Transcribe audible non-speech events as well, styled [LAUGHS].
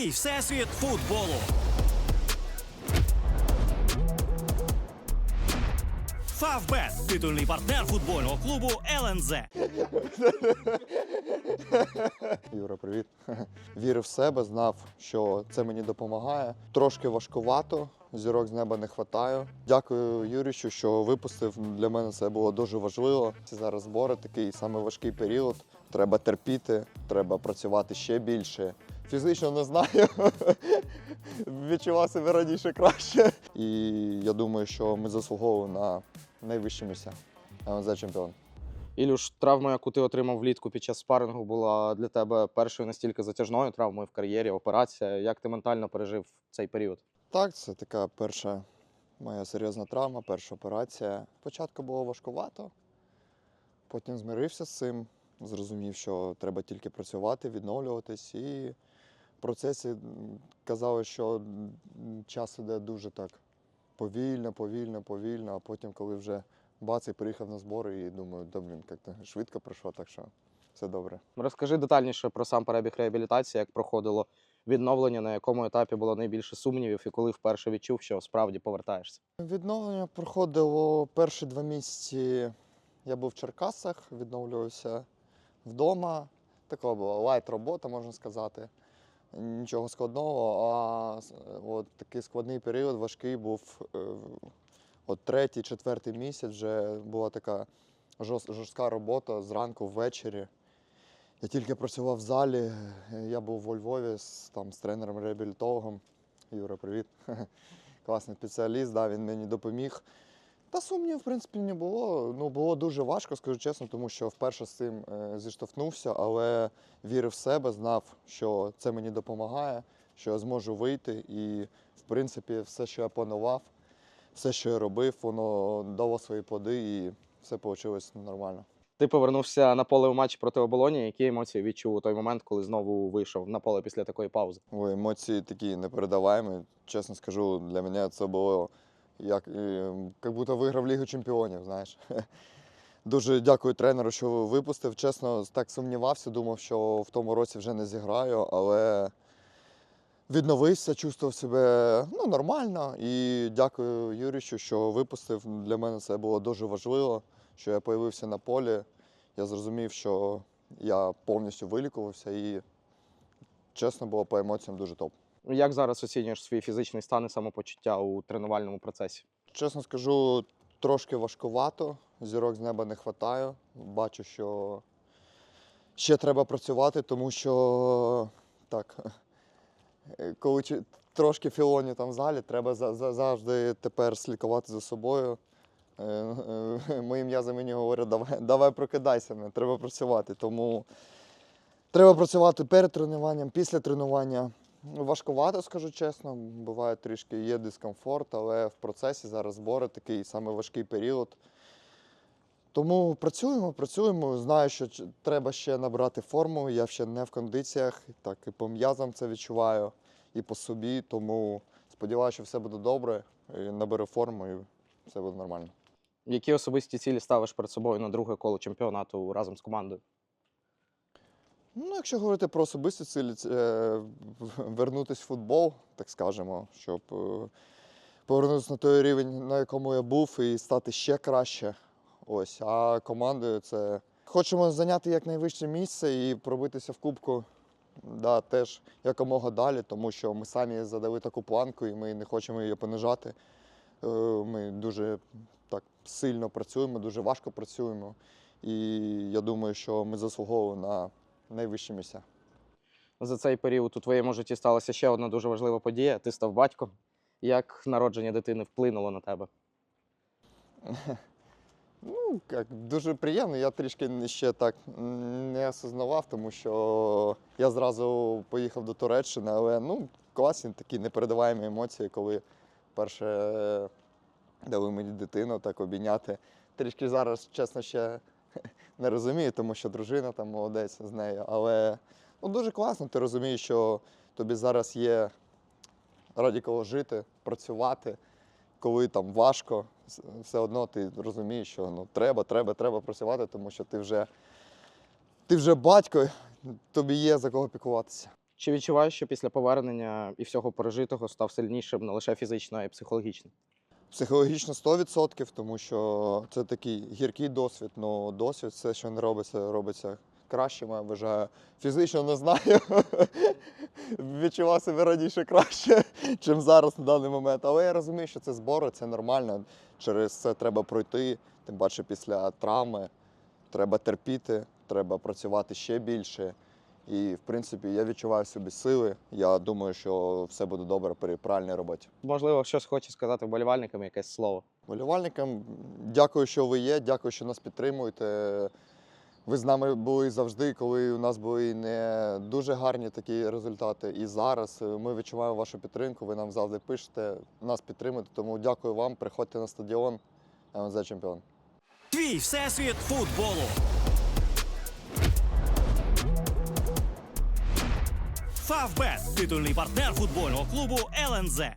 Твій всесвіт футболу. Фавбет титульний партнер футбольного клубу ЛНЗ. [LAUGHS] Юра, привіт. [LAUGHS] Вірив в себе, знав, що це мені допомагає. Трошки важкувато, зірок з неба не вистачає. Дякую Юрічу, що випустив. Для мене це було дуже важливо. Це зараз збори такий саме важкий період. Треба терпіти, треба працювати ще більше. Фізично не знаю. [LAUGHS] Відчував себе раніше краще. І я думаю, що ми заслуговуємо на найвищі місця. ЛНЗ чемпіон. Ілюш, травма, яку ти отримав влітку під час спарингу, була для тебе першою настільки затяжною травмою в кар'єрі, операція. Як ти ментально пережив цей період? Так, це така перша моя серйозна травма, перша операція. Спочатку було важкувато, потім змирився з цим, зрозумів, що треба тільки працювати, відновлюватись. І процесі казали, що час іде дуже так повільно, повільно, повільно, а потім, коли вже бац, і приїхав на збори, і думаю, да блін, як то швидко пройшло, так що все добре. Розкажи детальніше про сам перебіг реабілітації, як проходило відновлення, на якому етапі було найбільше сумнівів, і коли вперше відчув, що справді повертаєшся. Відновлення проходило перші два місяці. Я був в Черкасах, відновлювався вдома. Така була лайт робота, можна сказати. Нічого складного. А от такий складний період, важкий був. е, От третій, четвертий місяць вже була така жорстка робота зранку ввечері. Я тільки працював в залі. Я був у Львові з, там, з тренером-реабілітологом. Юра, привіт. [LAUGHS] класний спеціаліст, да, він мені допоміг. Та сумнів, в принципі, не було. Ну, було дуже важко, скажу чесно, тому що вперше з цим е, зіштовхнувся, але вірив в себе, знав, що це мені допомагає, що я зможу вийти. І, в принципі, все, що я планував, все, що я робив, воно дало свої плоди і все вийшло нормально. Ти повернувся на поле у матчі проти оболоні. Які емоції відчув у той момент, коли знову вийшов на поле після такої паузи? Ой, емоції такі непередаваємі. Чесно скажу, для мене це було як, як будто виграв Лігу Чемпіонів, знаєш. [LAUGHS] Дуже дякую тренеру, що випустив. Чесно, так сумнівався, думав, що в тому році вже не зіграю, але відновився, чувствував себе ну, нормально. І дякую Юрічу, що випустив. Для мене це було дуже важливо, що я появився на полі. Я зрозумів, що я повністю вилікувався і чесно було по емоціям дуже топ. Як зараз оцінюєш свій фізичний стан і самопочуття у тренувальному процесі? Чесно скажу, трошки важкувато. Зірок з неба не вистачає. Бачу, що ще треба працювати, тому що так, [LAUGHS] коли трошки філоню там в залі, треба за- за- завжди тепер слідкувати за собою. Е, е, [LAUGHS] Мої м'язи мені говорять, давай, давай прокидайся, треба працювати. Тому треба працювати перед тренуванням, після тренування. Важкувато, скажу чесно. Буває трішки є дискомфорт, але в процесі зараз збори такий саме важкий період. Тому працюємо, працюємо. Знаю, що треба ще набрати форму. Я ще не в кондиціях, так і по м'язам це відчуваю, і по собі. Тому сподіваюся, що все буде добре. І наберу форму і все буде нормально. Які особисті цілі ставиш перед собою на друге коло чемпіонату разом з командою? Ну, якщо говорити про особисті цілі, е, вернутися в футбол, так скажемо, щоб е, повернутися на той рівень, на якому я був, і стати ще краще. Ось. А командою це хочемо зайняти якнайвище місце і пробитися в кубку да, теж якомога далі, тому що ми самі задали таку планку і ми не хочемо її понижати. Е, Ми дуже так сильно працюємо, дуже важко працюємо. І я думаю, що ми заслуговуємо на найвищі місця. За цей період у твоєму житті сталася ще одна дуже важлива подія. Ти став батьком. Як народження дитини вплинуло на тебе? [LAUGHS] Ну, як, дуже приємно. Я трішки ще так не осознавав, тому що я зразу поїхав до Туреччини, але ну, класні такі непередаваємі емоції, коли перше дали мені дитину так обійняти. Трішки зараз, чесно, ще не розумію, тому що дружина там молодець з нею. Але ну, дуже класно, ти розумієш, що тобі зараз є раді кого жити, працювати коли там важко, все одно ти розумієш, що ну, треба, треба, треба працювати, тому що ти вже, ти вже батько, тобі є за кого піклуватися. Чи відчуваєш, що після повернення і всього пережитого став сильнішим не лише фізично, а й психологічно? Психологічно 100%, тому що це такий гіркий досвід. Ну, досвід, все, що не робиться, робиться кращим, я вважаю. Фізично не знаю. [LAUGHS] Відчував себе раніше краще, ніж зараз на даний момент. Але я розумію, що це збори, це нормально. Через це треба пройти. Тим паче після травми треба терпіти, треба працювати ще більше. І, в принципі, я відчуваю в собі сили. Я думаю, що все буде добре при правильній роботі. Можливо, щось хочеш сказати вболівальникам, якесь слово. Болівальникам дякую, що ви є, дякую, що нас підтримуєте. Ви з нами були завжди, коли у нас були не дуже гарні такі результати. І зараз е, ми відчуваємо вашу підтримку. Ви нам завжди пишете, нас підтримуєте. Тому дякую вам. Приходьте на стадіон. МЗ чемпіон. Твій всесвіт футболу. Фавбет титульний партнер футбольного клубу ЛНЗ.